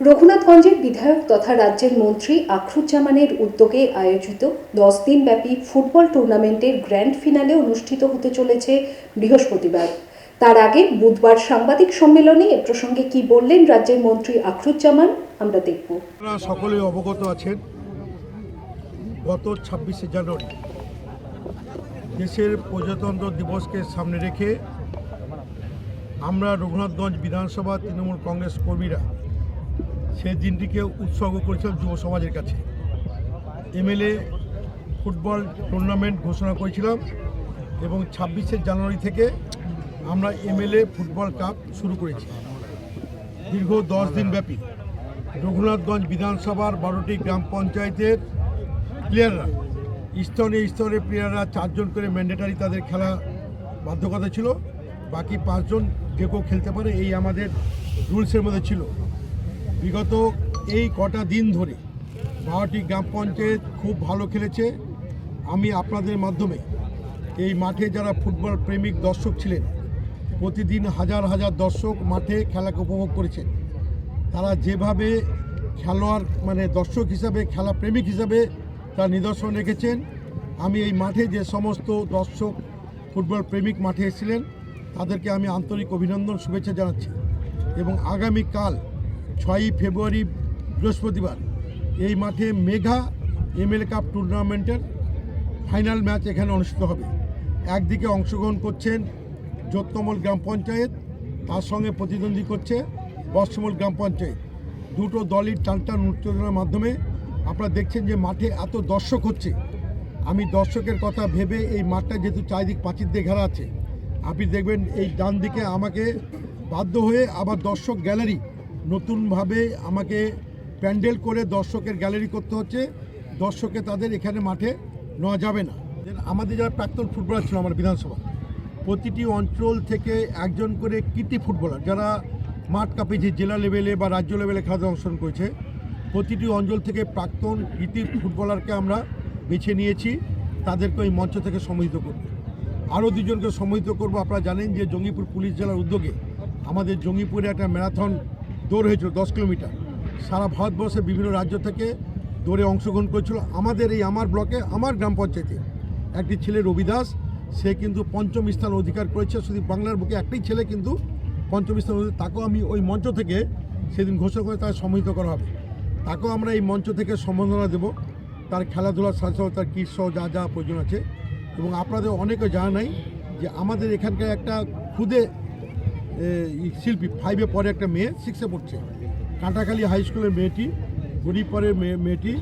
রঘুনাথগঞ্জের বিধায়ক তথা রাজ্যের মন্ত্রী আখরুজ্জামানের উদ্যোগে আয়োজিত দশ দিনব্যাপী ফুটবল টুর্নামেন্টের গ্র্যান্ড ফিনালে অনুষ্ঠিত হতে চলেছে বৃহস্পতিবার। তার আগে বুধবার সাংবাদিক সম্মেলনে এ প্রসঙ্গে কি বললেন রাজ্যের মন্ত্রী আখরুজ্জামান, আমরা দেখব। সকলেই অবগত আছেন, গত ছাব্বিশে জানুয়ারি দেশের প্রজাতন্ত্র দিবসকে সামনে রেখে আমরা রঘুনাথগঞ্জ বিধানসভা তৃণমূল কংগ্রেস কর্মীরা সেই দিনটিকে উৎসর্গ করেছিলাম যুব সমাজের কাছে। এমএলএ ফুটবল টুর্নামেন্ট ঘোষণা করেছিলাম এবং ছাব্বিশে জানুয়ারি থেকে আমরা এমএলএ ফুটবল কাপ শুরু করেছি। দীর্ঘ দশ দিন ব্যাপী রঘুনাথগঞ্জ বিধানসভার বারোটি গ্রাম পঞ্চায়েতের প্লেয়াররা স্তরে স্তরে প্লেয়াররা চারজন করে ম্যান্ডেটারি তাদের খেলা বাধ্যকতা ছিল। বাকি পাঁচজন যে কেউ খেলতে পারে, এই আমাদের রুলসের মধ্যে ছিল। বিগত এই কটা দিন ধরে বারোটি গ্রাম পঞ্চায়েত খুব ভালো খেলেছে। আমি আপনাদের মাধ্যমে এই মাঠে যারা ফুটবল প্রেমিক দর্শক ছিলেন, প্রতিদিন হাজার হাজার দর্শক মাঠে খেলাকে উপভোগ করেছেন। তারা যেভাবে খেলোয়াড় মানে দর্শক হিসাবে, খেলা প্রেমিক হিসাবে তার নিদর্শন রেখেছেন। আমি এই মাঠে যে সমস্ত দর্শক ফুটবল প্রেমিক মাঠে এসেছিলেন, তাদেরকে আমি আন্তরিক অভিনন্দন, শুভেচ্ছা জানাচ্ছি। এবং আগামীকাল ছয়ই ফেব্রুয়ারি বৃহস্পতিবার। এই মাঠে মেঘা এমএল কাপ টুর্নামেন্টের ফাইনাল ম্যাচ এখানে অনুষ্ঠিত হবে। একদিকে অংশগ্রহণ করছেন যোত্তমল গ্রাম পঞ্চায়েত, তার সঙ্গে প্রতিদ্বন্দ্বী করছে বর্ষমূল গ্রাম পঞ্চায়েত। দুটো দলই টানটান উত্তেজনার মাধ্যমে আপনারা দেখছেন যে মাঠে এত দর্শক হচ্ছে। আমি দর্শকের কথা ভেবে এই মাঠটা যেহেতু চারিদিক প্রাচীর দিয়ে ঘেরা আছে, আপনি দেখবেন এই ডান দিকে আমাকে বাধ্য হয়ে আবার দর্শক গ্যালারি নতুনভাবে আমাকে প্যান্ডেল করে দর্শকের গ্যালারি করতে হচ্ছে। দর্শকে তাদের এখানে মাঠে নেওয়া যাবে না। আমাদের যারা প্রাক্তন ফুটবলার ছিল আমার বিধানসভা, প্রতিটি অঞ্চল থেকে একজন করে কৃতি ফুটবলার, যারা মাঠ কাঁপিয়েছে জেলা লেভেলে বা রাজ্য লেভেলে খেলাতে অংশগ্রহণ করেছে, প্রতিটি অঞ্চল থেকে প্রাক্তন কৃতি ফুটবলারকে আমরা বেছে নিয়েছি, তাদেরকে ওই মঞ্চ থেকে সম্মিলিত করব আরও দুজনকে সম্মিলিত করব, আপনারা জানেন যে জঙ্গিপুর পুলিশ জেলার উদ্যোগে আমাদের জঙ্গিপুরে একটা ম্যারাথন দৌড় হয়েছিল, দশ কিলোমিটার। সারা ভারতবর্ষের বিভিন্ন রাজ্য থেকে দৌড়ে অংশগ্রহণ করেছিল। আমাদের এই আমার ব্লকে, আমার গ্রাম পঞ্চায়েতে একটি ছেলে রবি দাস সে কিন্তু পঞ্চম স্থান অধিকার করেছে। শুধু বাংলার বুকে একটাই ছেলে কিন্তু পঞ্চম স্থান তাকেও আমি ওই মঞ্চ থেকে সেদিন ঘোষণা করে তাকে সম্মিলিত করা হবে। তাকেও আমরা এই মঞ্চ থেকে সম্বর্ধনা দেব। তার খেলাধুলার সাথে তার কীট সহ যা যা প্রয়োজন আছে। এবং আপনাদের অনেকে জানা নাই যে আমাদের এখানকার একটা খুদে শিল্পী ফাইভে পরে একটা মেয়ে সিক্সে পড়ছে। কাঁটাখালী হাই স্কুলের মেয়েটি গরিবপাড়ের মেয়ে, মেয়েটি,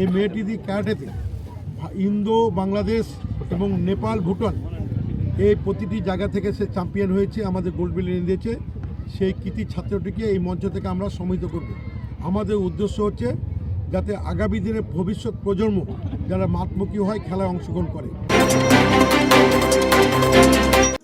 এই মেয়েটি দিয়ে ক্যারাটেতে ইন্দো, বাংলাদেশ এবং নেপাল, ভুটান, এই প্রতিটি জায়গা থেকে সে চ্যাম্পিয়ন হয়েছে, আমাদের গোল্ড মেডেল এনে দিয়েছে। সেই কৃতি ছাত্রটিকে এই মঞ্চ থেকে আমরা সম্মিলিত করব। আমাদের উদ্দেশ্য হচ্ছে যাতে আগামী দিনে ভবিষ্যৎ প্রজন্ম যারা মাতমুখী হয়, খেলায় অংশগ্রহণ করে।